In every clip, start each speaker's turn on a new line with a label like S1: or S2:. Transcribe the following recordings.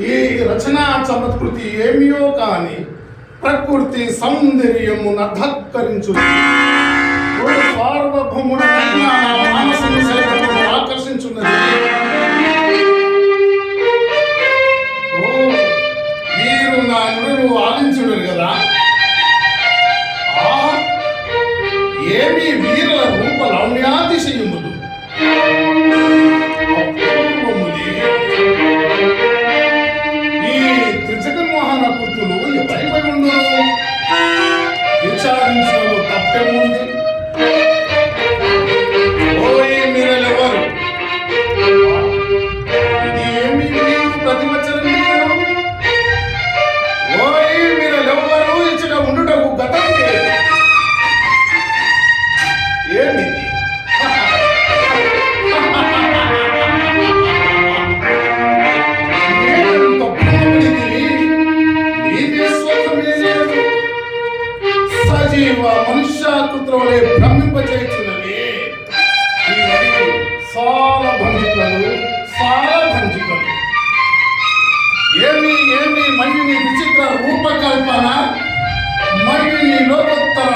S1: ఈ రచనా చమత్కృతి ఏమియో కాని ప్రకృతి సౌందర్యమును అధక్కరించు సార్వభౌముడు ఆకర్షించున్నది. మీరు నా నుడు ఆలించుడు కదా. ఏమి వీరుల రూప లౌణ్యాతిశయములు మూర్తులు ఎవరిపై ఉండరు చేసి మనుష్యాకృతములే భ్రమింపచేయుచున్నది. సాల భంజికలు సాల భంజికలు ఏమి ఏమి మళ్ళీ నీ విచిత్ర రూపకల్పన మళ్ళీ నీ లోకోత్తర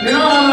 S1: No.